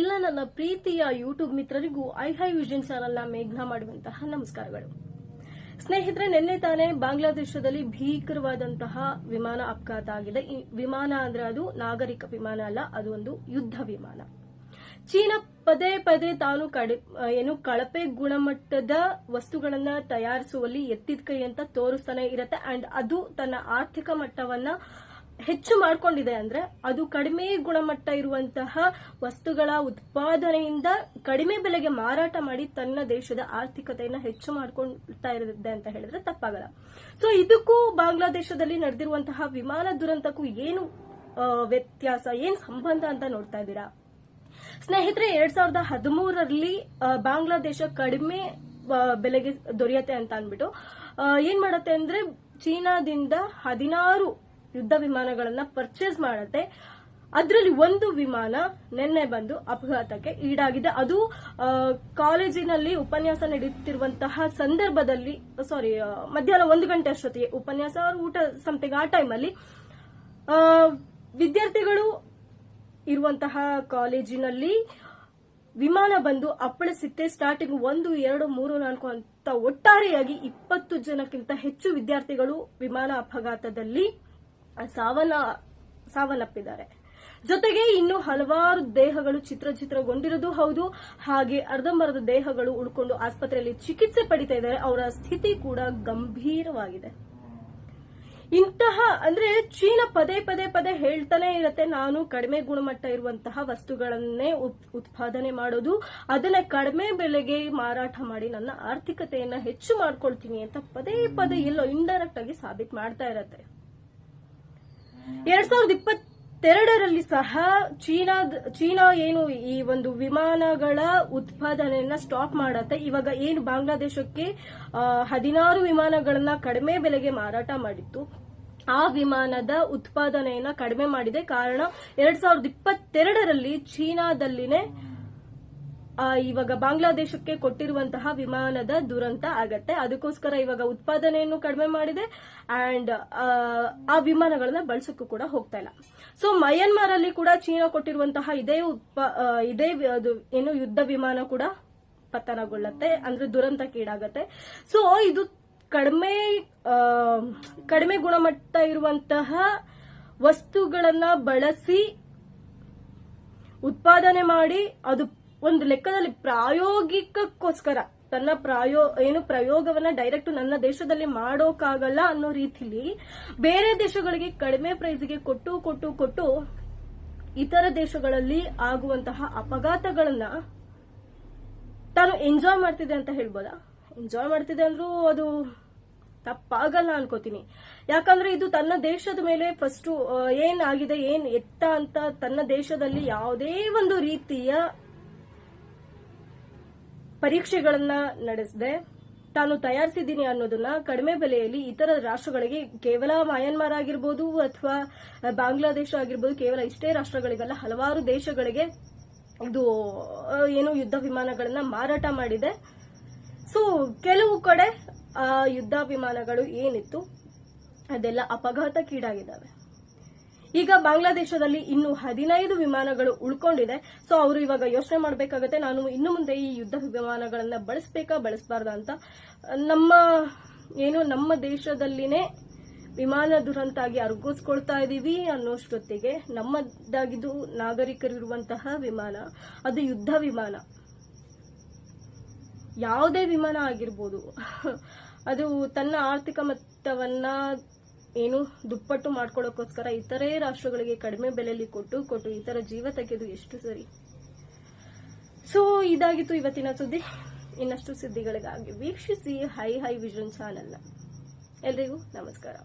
ಎಲ್ಲ ನನ್ನ ಪ್ರೀತಿಯ ಯೂಟ್ಯೂಬ್ ಮಿತ್ರರಿಗೂ ಐ ಹೈ ವಿಷನ್ ಚಾನೆಲ್ನ ಮೇಘ್ನ ಮಾಡುವಂತಹ ನಮಸ್ಕಾರಗಳು. ಸ್ನೇಹಿತರೆ, ನಿನ್ನೆ ತಾನೇ ಬಾಂಗ್ಲಾದೇಶದಲ್ಲಿ ಭೀಕರವಾದಂತಹ ವಿಮಾನ ಅಪಘಾತ ಆಗಿದೆ. ಈ ವಿಮಾನ ಅಂದ್ರೆ ಅದು ನಾಗರಿಕ ವಿಮಾನ ಅಲ್ಲ, ಅದು ಒಂದು ಯುದ್ಧ ವಿಮಾನ. ಚೀನಾ ಪದೇ ಪದೇ ತಾನು ಕಡಿ ಏನು ಕಳಪೆ ಗುಣಮಟ್ಟದ ವಸ್ತುಗಳನ್ನ ತಯಾರಿಸುವಲ್ಲಿ ಎತ್ತಿದ ಕೈ ಅಂತ ತೋರಿಸ್ತಾನೆ ಇರುತ್ತೆ. ಅಂಡ್ ಅದು ತನ್ನ ಆರ್ಥಿಕ ಮಟ್ಟವನ್ನ ಹೆಚ್ಚು ಮಾಡ್ಕೊಂಡಿದೆ ಅಂದ್ರೆ ಅದು ಕಡಿಮೆ ಗುಣಮಟ್ಟ ಇರುವಂತಹ ವಸ್ತುಗಳ ಉತ್ಪಾದನೆಯಿಂದ ಕಡಿಮೆ ಬೆಲೆಗೆ ಮಾರಾಟ ಮಾಡಿ ತನ್ನ ದೇಶದ ಆರ್ಥಿಕತೆಯನ್ನ ಹೆಚ್ಚು ಮಾಡ್ಕೊಳ್ತಾ ಇರುತ್ತೆ ಅಂತ ಹೇಳಿದ್ರೆ ತಪ್ಪಾಗಲ್ಲ. ಸೊ ಇದಕ್ಕೂ ಬಾಂಗ್ಲಾದೇಶದಲ್ಲಿ ನಡೆದಿರುವಂತಹ ವಿಮಾನ ದುರಂತಕ್ಕೂ ಏನು ವ್ಯತ್ಯಾಸ, ಏನ್ ಸಂಬಂಧ ಅಂತ ನೋಡ್ತಾ ಇದ್ದೀರಾ? ಸ್ನೇಹಿತರೆ, ಎರಡ್ ಸಾವಿರದ ಹದಿಮೂರರಲ್ಲಿ ಬಾಂಗ್ಲಾದೇಶ ಕಡಿಮೆ ಬೆಲೆಗೆ ದೊರೆಯುತ್ತೆ ಅಂತ ಅಂದ್ಬಿಟ್ಟು ಏನ್ ಮಾಡತ್ತೆ ಅಂದ್ರೆ ಚೀನಾದಿಂದ ಹದಿನಾರು ಯುದ್ಧ ವಿಮಾನಗಳನ್ನ ಪರ್ಚೇಸ್ ಮಾಡುತ್ತೆ. ಅದರಲ್ಲಿ ಒಂದು ವಿಮಾನ ನಿನ್ನೆ ಬಂದು ಅಪಘಾತಕ್ಕೆ ಈಡಾಗಿದೆ. ಅದು ಕಾಲೇಜಿನಲ್ಲಿ ಉಪನ್ಯಾಸ ನಡೆಯುತ್ತಿರುವಂತಹ ಸಂದರ್ಭದಲ್ಲಿ ಸಾರಿ ಮಧ್ಯಾಹ್ನ ಒಂದು ಗಂಟೆ ಅಷ್ಟೊತ್ತಿಗೆ ಉಪನ್ಯಾಸ ಊಟ ಸಮಥಿಂಗ್ ಆ ಟೈಮಲ್ಲಿ ವಿದ್ಯಾರ್ಥಿಗಳು ಇರುವಂತಹ ಕಾಲೇಜಿನಲ್ಲಿ ವಿಮಾನ ಬಂದು ಅಪ್ಪಳಿಸುತ್ತೆ. ಸ್ಟಾರ್ಟಿಂಗ್ ಒಂದು, ಎರಡು, ಮೂರು, ನಾಲ್ಕು ಅಂತ ಒಟ್ಟಾರೆಯಾಗಿ ಇಪ್ಪತ್ತು ಜನಕ್ಕಿಂತ ಹೆಚ್ಚು ವಿದ್ಯಾರ್ಥಿಗಳು ವಿಮಾನ ಅಪಘಾತದಲ್ಲಿ ಸಾವನ್ನ ಸಾವನ್ನಪ್ಪಿದ್ದಾರೆ ಜೊತೆಗೆ ಇನ್ನು ಹಲವಾರು ದೇಹಗಳು ಚಿತ್ರ ಚಿತ್ರಗೊಂಡಿರೋದು ಹೌದು. ಹಾಗೆ ಅರ್ಧಂಬರ್ಧ ದೇಹಗಳು ಉಳ್ಕೊಂಡು ಆಸ್ಪತ್ರೆಯಲ್ಲಿ ಚಿಕಿತ್ಸೆ ಪಡಿತಾ ಇದ್ದಾರೆ. ಅವರ ಸ್ಥಿತಿ ಕೂಡ ಗಂಭೀರವಾಗಿದೆ. ಇಂತಹ, ಅಂದ್ರೆ ಚೀನಾ ಪದೇ ಪದೇ ಪದೇ ಹೇಳ್ತಾನೆ ಇರತ್ತೆ, ನಾನು ಕಡಿಮೆ ಗುಣಮಟ್ಟ ಇರುವಂತಹ ವಸ್ತುಗಳನ್ನೇ ಉತ್- ಉತ್ಪಾದನೆ ಮಾಡೋದು. ಅದನ್ನ ಕಡಿಮೆ ಬೆಲೆಗೆ ಮಾರಾಟ ಮಾಡಿ ನನ್ನ ಆರ್ಥಿಕತೆಯನ್ನ ಹೆಚ್ಚು ಮಾಡ್ಕೊಳ್ತೀನಿ ಅಂತ ಪದೇ ಪದೇ ಎಲ್ಲೋ ಇಂಡೈರೆಕ್ಟ್ ಆಗಿ ಸಾಬೀತು ಮಾಡ್ತಾ ಇರತ್ತೆ. ಎರಡ್ ಸಾವಿರದ ಇಪ್ಪತ್ತೆರಡರಲ್ಲಿ ಸಹ ಚೀನಾ ಚೀನಾ ಏನು ಈ ಒಂದು ವಿಮಾನಗಳ ಉತ್ಪಾದನೆಯನ್ನ ಸ್ಟಾಪ್ ಮಾಡತ್ತೆ. ಇವಾಗ ಏನು ಬಾಂಗ್ಲಾದೇಶಕ್ಕೆ ಹದಿನಾರು ವಿಮಾನಗಳನ್ನ ಕಡಿಮೆ ಬೆಲೆಗೆ ಮಾರಾಟ ಮಾಡಿತ್ತು. ಆ ವಿಮಾನದ ಉತ್ಪಾದನೆಯನ್ನ ಕಡಿಮೆ ಮಾಡಿದೆ. ಕಾರಣ ಎರಡ್ ಸಾವಿರದ ಇಪ್ಪತ್ತೆರಡರಲ್ಲಿ ಚೀನಾದಲ್ಲಿನೇ ಇವಾಗ ಬಾಂಗ್ಲಾದೇಶಕ್ಕೆ ಕೊಟ್ಟಿರುವಂತಹ ವಿಮಾನದ ದುರಂತ ಆಗತ್ತೆ. ಅದಕ್ಕೋಸ್ಕರ ಇವಾಗ ಉತ್ಪಾದನೆಯನ್ನು ಕಡಿಮೆ ಮಾಡಿದೆ. ಅಂಡ್ ಆ ವಿಮಾನಗಳನ್ನ ಬಳಸಕ್ಕೂ ಕೂಡ ಹೋಗ್ತಾ ಇಲ್ಲ. ಸೊ ಮಯನ್ಮಾರ್ ಅಲ್ಲಿ ಕೂಡ ಚೀನಾ ಕೊಟ್ಟಿರುವಂತಹ ಇದೇ ಇದೇ ಏನು ಯುದ್ಧ ವಿಮಾನ ಕೂಡ ಪತನಗೊಳ್ಳುತ್ತೆ. ಅಂದ್ರೆ ದುರಂತಕ್ಕೀಡಾಗತ್ತೆ ಸೊ ಇದು ಕಡಿಮೆ ಕಡಿಮೆ ಗುಣಮಟ್ಟ ಇರುವಂತಹ ವಸ್ತುಗಳನ್ನ ಬಳಸಿ ಉತ್ಪಾದನೆ ಮಾಡಿ ಅದು ಒಂದು ಲೆಕ್ಕದಲ್ಲಿ ಪ್ರಾಯೋಗಿಕಕ್ಕೋಸ್ಕರ ತನ್ನ ಪ್ರಾಯೋ, ಏನು ಪ್ರಯೋಗವನ್ನ ಡೈರೆಕ್ಟ್ ನನ್ನ ದೇಶದಲ್ಲಿ ಮಾಡೋಕ್ಕಾಗಲ್ಲ ಅನ್ನೋ ರೀತಿಲಿ ಬೇರೆ ದೇಶಗಳಿಗೆ ಕಡಿಮೆ ಪ್ರೈಸ್ಗೆ ಕೊಟ್ಟು ಕೊಟ್ಟು ಕೊಟ್ಟು ಇತರ ದೇಶಗಳಲ್ಲಿ ಆಗುವಂತಹ ಅಪಘಾತಗಳನ್ನ ತಾನು ಎಂಜಾಯ್ ಮಾಡ್ತಿದೆ ಅಂತ ಹೇಳ್ಬೋದಾ? ಎಂಜಾಯ್ ಮಾಡ್ತಿದೆ ಅಂದ್ರೂ ಅದು ತಪ್ಪಾಗಲ್ಲ ಅನ್ಕೋತೀನಿ. ಯಾಕಂದ್ರೆ ಇದು ತನ್ನ ದೇಶದ ಮೇಲೆ ಫಸ್ಟ್ ಆಗಿದೆ ಏನ್ ಎತ್ತ ಅಂತ ತನ್ನ ದೇಶದಲ್ಲಿ ಯಾವುದೇ ಒಂದು ರೀತಿಯ ಪರೀಕ್ಷೆಗಳನ್ನ ನಡೆಸದೆ. ತಾನು ತಯಾರಿಸಿದ್ದೀನಿ ಅನ್ನೋದನ್ನ ಕಡಿಮೆ ಬೆಲೆಯಲ್ಲಿ ಇತರ ರಾಷ್ಟ್ರಗಳಿಗೆ, ಕೇವಲ ಮಯನ್ಮಾರ್ ಆಗಿರ್ಬೋದು ಅಥವಾ ಬಾಂಗ್ಲಾದೇಶ ಆಗಿರ್ಬೋದು, ಕೇವಲ ಇಷ್ಟೇ ರಾಷ್ಟ್ರಗಳಿಗಲ್ಲ, ಹಲವಾರು ದೇಶಗಳಿಗೆ ಇದು ಏನು ಯುದ್ಧ ವಿಮಾನಗಳನ್ನ ಮಾರಾಟ ಮಾಡಿದೆ. ಸೊ ಕೆಲವು ಕಡೆ ಆ ಯುದ್ಧ ವಿಮಾನಗಳು ಏನಿತ್ತು, ಅದೆಲ್ಲ ಅಪಘಾತಕ್ಕೀಡಾಗಿದ್ದಾವೆ. ಈಗ ಬಾಂಗ್ಲಾದೇಶದಲ್ಲಿ ಇನ್ನು ಹದಿನೈದು ವಿಮಾನಗಳು ಉಳ್ಕೊಂಡಿದೆ. ಸೊ ಅವರು ಇವಾಗ ಯೋಚನೆ ಮಾಡಬೇಕಾಗತ್ತೆ, ನಾನು ಇನ್ನು ಮುಂದೆ ಈ ಯುದ್ಧ ವಿಮಾನಗಳನ್ನ ಬಳಸಬೇಕಾ, ಬಳಸಬಾರ್ದ ಅಂತ. ನಮ್ಮ, ಏನು ನಮ್ಮ ದೇಶದಲ್ಲಿನೇ ವಿಮಾನ ದುರಂತ ಆಗಿ ಅರ್ಗೋಸ್ಕೊಳ್ತಾ ಇದೀವಿ ಅನ್ನೋಷ್ಟೊತ್ತಿಗೆ ನಮ್ಮದಾಗಿದ್ದು ನಾಗರಿಕರಿರುವಂತಹ ವಿಮಾನ, ಅದು ಯುದ್ಧ ವಿಮಾನ. ಯಾವುದೇ ವಿಮಾನ ಆಗಿರ್ಬೋದು. ಅದು ತನ್ನ ಆರ್ಥಿಕ ಮಟ್ಟವನ್ನ ಏನು ದುಪ್ಪಟ್ಟು ಮಾಡ್ಕೊಳ್ಳೋಕ್ಕೋಸ್ಕರ ಇತರೆ ರಾಷ್ಟ್ರಗಳಿಗೆ ಕಡಿಮೆ ಬೆಲೆಯಲ್ಲಿ ಕೊಟ್ಟು ಕೊಟ್ಟು ಇತರ ಜೀವ ತೆಗೆದು ಎಷ್ಟು ಸರಿ? ಸೊ ಇದಾಗಿತ್ತು ಇವತ್ತಿನ ಸುದ್ದಿ. ಇನ್ನಷ್ಟು ಸುದ್ದಿಗಳಿಗಾಗಿ ವೀಕ್ಷಿಸಿ ಹೈ ಹೈ ವಿಷನ್ ಚಾನೆಲ್ನ. ಎಲ್ರಿಗೂ ನಮಸ್ಕಾರ.